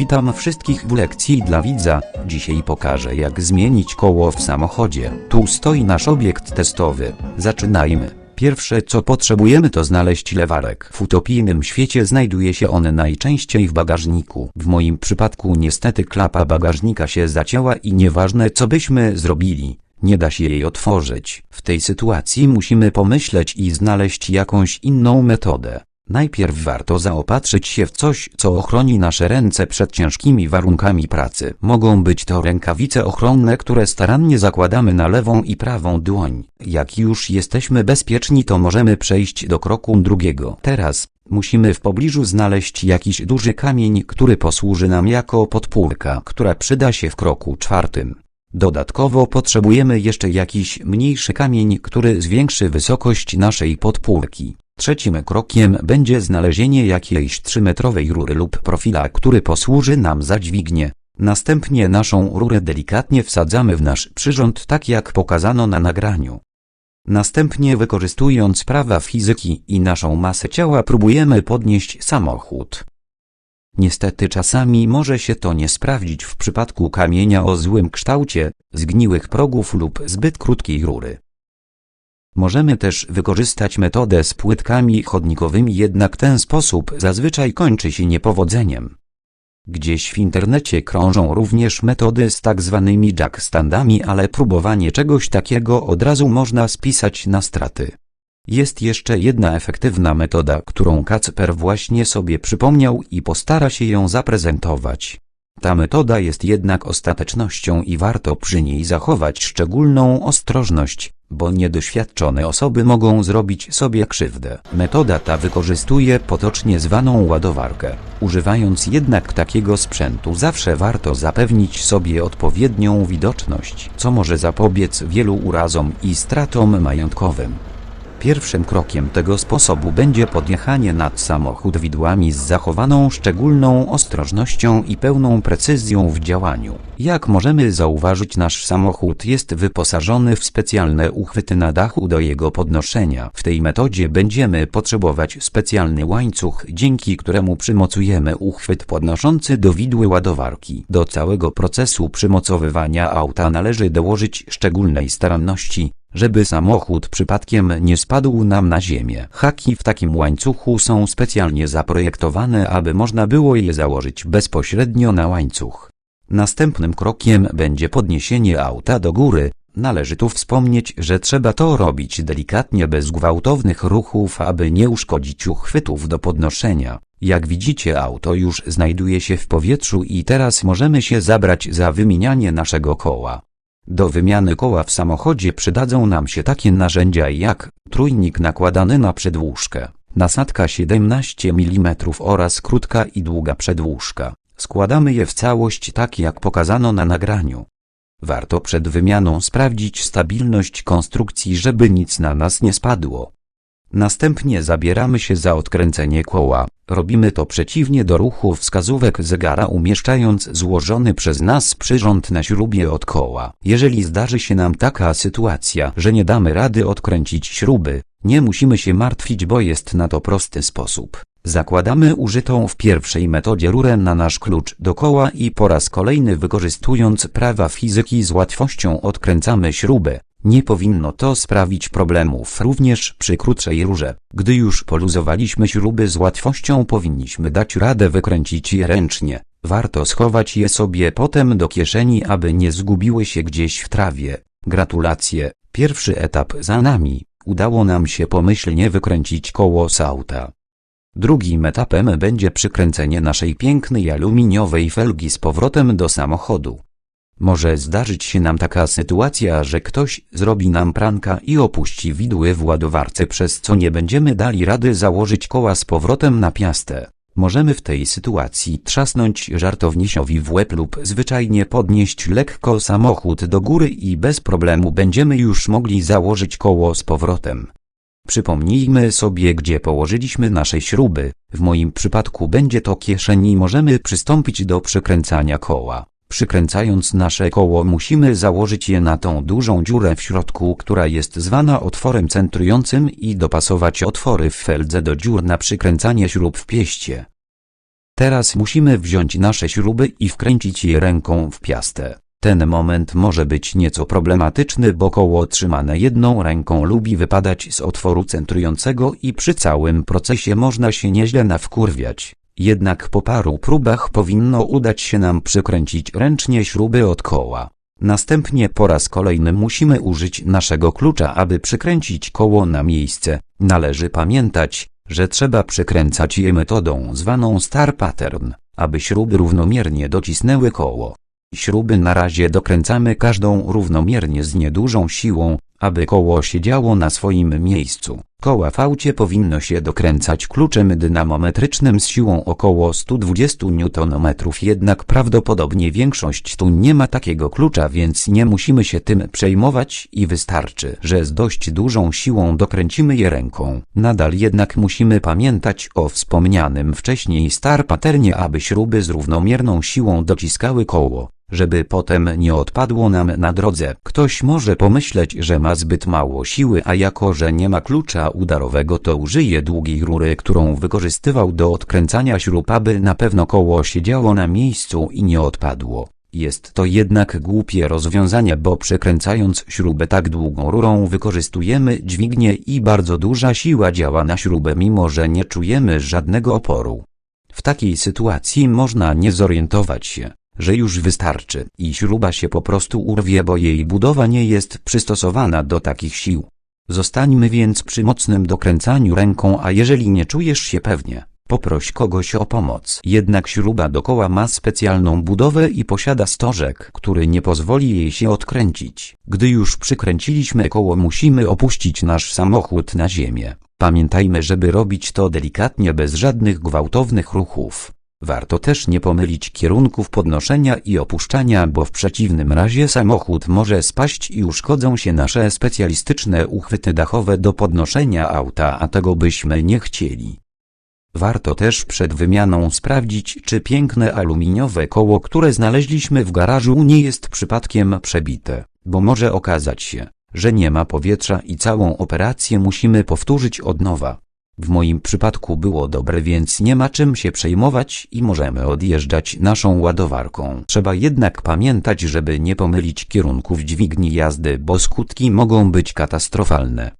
Witam wszystkich w lekcji dla widza. Dzisiaj pokażę jak zmienić koło w samochodzie. Tu stoi nasz obiekt testowy. Zaczynajmy. Pierwsze co potrzebujemy to znaleźć lewarek. W utopijnym świecie znajduje się on najczęściej w bagażniku. W moim przypadku niestety klapa bagażnika się zacięła i nieważne co byśmy zrobili, nie da się jej otworzyć. W tej sytuacji musimy pomyśleć i znaleźć jakąś inną metodę. Najpierw warto zaopatrzyć się w coś, co ochroni nasze ręce przed ciężkimi warunkami pracy. Mogą być to rękawice ochronne, które starannie zakładamy na lewą i prawą dłoń. Jak już jesteśmy bezpieczni, to możemy przejść do kroku drugiego. Teraz musimy w pobliżu znaleźć jakiś duży kamień, który posłuży nam jako podpórka, która przyda się w kroku czwartym. Dodatkowo potrzebujemy jeszcze jakiś mniejszy kamień, który zwiększy wysokość naszej podpórki. Trzecim krokiem będzie znalezienie jakiejś 3-metrowej rury lub profila, który posłuży nam za dźwignię. Następnie naszą rurę delikatnie wsadzamy w nasz przyrząd tak jak pokazano na nagraniu. Następnie wykorzystując prawa fizyki i naszą masę ciała próbujemy podnieść samochód. Niestety czasami może się to nie sprawdzić w przypadku kamienia o złym kształcie, zgniłych progów lub zbyt krótkiej rury. Możemy też wykorzystać metodę z płytkami chodnikowymi, jednak ten sposób zazwyczaj kończy się niepowodzeniem. Gdzieś w internecie krążą również metody z tak zwanymi jackstandami, ale próbowanie czegoś takiego od razu można spisać na straty. Jest jeszcze jedna efektywna metoda, którą Kacper właśnie sobie przypomniał i postara się ją zaprezentować. Ta metoda jest jednak ostatecznością i warto przy niej zachować szczególną ostrożność, bo niedoświadczone osoby mogą zrobić sobie krzywdę. Metoda ta wykorzystuje potocznie zwaną ładowarkę. Używając jednak takiego sprzętu zawsze warto zapewnić sobie odpowiednią widoczność, co może zapobiec wielu urazom i stratom majątkowym. Pierwszym krokiem tego sposobu będzie podjechanie nad samochód widłami z zachowaną szczególną ostrożnością i pełną precyzją w działaniu. Jak możemy zauważyć nasz samochód jest wyposażony w specjalne uchwyty na dachu do jego podnoszenia. W tej metodzie będziemy potrzebować specjalny łańcuch, dzięki któremu przymocujemy uchwyt podnoszący do widły ładowarki. Do całego procesu przymocowywania auta należy dołożyć szczególnej staranności, żeby samochód przypadkiem nie spadł nam na ziemię. Haki w takim łańcuchu są specjalnie zaprojektowane, aby można było je założyć bezpośrednio na łańcuch. Następnym krokiem będzie podniesienie auta do góry. Należy tu wspomnieć, że trzeba to robić delikatnie bez gwałtownych ruchów, aby nie uszkodzić uchwytów do podnoszenia. Jak widzicie auto już znajduje się w powietrzu i teraz możemy się zabrać za wymienianie naszego koła. Do wymiany koła w samochodzie przydadzą nam się takie narzędzia jak trójnik nakładany na przedłużkę, nasadka 17 mm oraz krótka i długa przedłużka. Składamy je w całość tak jak pokazano na nagraniu. Warto przed wymianą sprawdzić stabilność konstrukcji, żeby nic na nas nie spadło. Następnie zabieramy się za odkręcenie koła. Robimy to przeciwnie do ruchu wskazówek zegara umieszczając złożony przez nas przyrząd na śrubie od koła. Jeżeli zdarzy się nam taka sytuacja, że nie damy rady odkręcić śruby, nie musimy się martwić, bo jest na to prosty sposób. Zakładamy użytą w pierwszej metodzie rurę na nasz klucz do koła i po raz kolejny wykorzystując prawa fizyki z łatwością odkręcamy śrubę. Nie powinno to sprawić problemów również przy krótszej rurze. Gdy już poluzowaliśmy śruby z łatwością powinniśmy dać radę wykręcić je ręcznie. Warto schować je sobie potem do kieszeni, aby nie zgubiły się gdzieś w trawie. Gratulacje, pierwszy etap za nami. Udało nam się pomyślnie wykręcić koło z auta. Drugim etapem będzie przykręcenie naszej pięknej aluminiowej felgi z powrotem do samochodu. Może zdarzyć się nam taka sytuacja, że ktoś zrobi nam pranka i opuści widły w ładowarce, przez co nie będziemy dali rady założyć koła z powrotem na piastę. Możemy w tej sytuacji trzasnąć żartownisiowi w łeb lub zwyczajnie podnieść lekko samochód do góry i bez problemu będziemy już mogli założyć koło z powrotem. Przypomnijmy sobie, gdzie położyliśmy nasze śruby. W moim przypadku będzie to kieszeń i możemy przystąpić do przykręcania koła. Przykręcając nasze koło musimy założyć je na tą dużą dziurę w środku, która jest zwana otworem centrującym i dopasować otwory w feldze do dziur na przykręcanie śrub w pieście. Teraz musimy wziąć nasze śruby i wkręcić je ręką w piastę. Ten moment może być nieco problematyczny, bo koło trzymane jedną ręką lubi wypadać z otworu centrującego i przy całym procesie można się nieźle nawkurwiać. Jednak po paru próbach powinno udać się nam przykręcić ręcznie śruby od koła. Następnie po raz kolejny musimy użyć naszego klucza, aby przykręcić koło na miejsce. Należy pamiętać, że trzeba przykręcać je metodą zwaną star pattern, aby śruby równomiernie docisnęły koło. Śruby na razie dokręcamy każdą równomiernie z niedużą siłą, aby koło siedziało na swoim miejscu. Koła w powinno się dokręcać kluczem dynamometrycznym z siłą około 120 Nm, jednak prawdopodobnie większość tu nie ma takiego klucza, więc nie musimy się tym przejmować i wystarczy, że z dość dużą siłą dokręcimy je ręką. Nadal jednak musimy pamiętać o wspomnianym wcześniej star paternie, aby śruby z równomierną siłą dociskały koło żeby potem nie odpadło nam na drodze. Ktoś może pomyśleć, że ma zbyt mało siły, a jako że nie ma klucza udarowego to użyje długiej rury, którą wykorzystywał do odkręcania śrub, aby na pewno koło siedziało na miejscu i nie odpadło. Jest to jednak głupie rozwiązanie, bo przekręcając śrubę tak długą rurą wykorzystujemy dźwignię i bardzo duża siła działa na śrubę mimo że nie czujemy żadnego oporu. W takiej sytuacji można nie zorientować się, że już wystarczy i śruba się po prostu urwie, bo jej budowa nie jest przystosowana do takich sił. Zostańmy więc przy mocnym dokręcaniu ręką, a jeżeli nie czujesz się pewnie, poproś kogoś o pomoc. Jednak śruba do koła ma specjalną budowę i posiada stożek, który nie pozwoli jej się odkręcić. Gdy już przykręciliśmy koło musimy opuścić nasz samochód na ziemię. Pamiętajmy, żeby robić to delikatnie bez żadnych gwałtownych ruchów. Warto też nie pomylić kierunków podnoszenia i opuszczania, bo w przeciwnym razie samochód może spaść i uszkodzą się nasze specjalistyczne uchwyty dachowe do podnoszenia auta, a tego byśmy nie chcieli. Warto też przed wymianą sprawdzić, czy piękne aluminiowe koło, które znaleźliśmy w garażu nie jest przypadkiem przebite, bo może okazać się, że nie ma powietrza i całą operację musimy powtórzyć od nowa. W moim przypadku było dobre, więc nie ma czym się przejmować i możemy odjeżdżać naszą ładowarką. Trzeba jednak pamiętać, żeby nie pomylić kierunków dźwigni jazdy, bo skutki mogą być katastrofalne.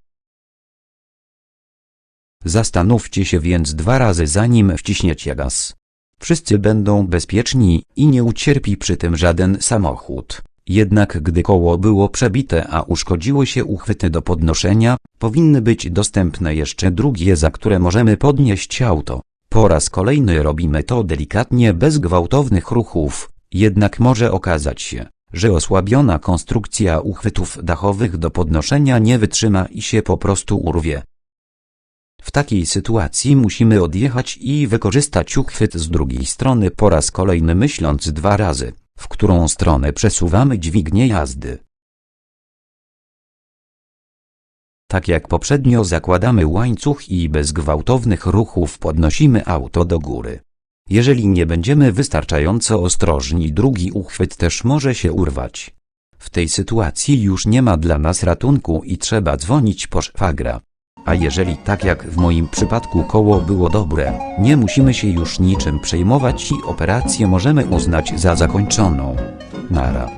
Zastanówcie się więc dwa razy zanim wciśniecie gaz. Wszyscy będą bezpieczni i nie ucierpi przy tym żaden samochód. Jednak gdy koło było przebite, a uszkodziły się uchwyty do podnoszenia, powinny być dostępne jeszcze drugie, za które możemy podnieść auto. Po raz kolejny robimy to delikatnie, bez gwałtownych ruchów, jednak może okazać się, że osłabiona konstrukcja uchwytów dachowych do podnoszenia nie wytrzyma i się po prostu urwie. W takiej sytuacji musimy odjechać i wykorzystać uchwyt z drugiej strony po raz kolejny myśląc dwa razy w którą stronę przesuwamy dźwignię jazdy. Tak jak poprzednio zakładamy łańcuch i bez gwałtownych ruchów podnosimy auto do góry. Jeżeli nie będziemy wystarczająco ostrożni, drugi uchwyt też może się urwać. W tej sytuacji już nie ma dla nas ratunku i trzeba dzwonić po szwagra. A jeżeli tak jak w moim przypadku koło było dobre, nie musimy się już niczym przejmować i operację możemy uznać za zakończoną. Nara.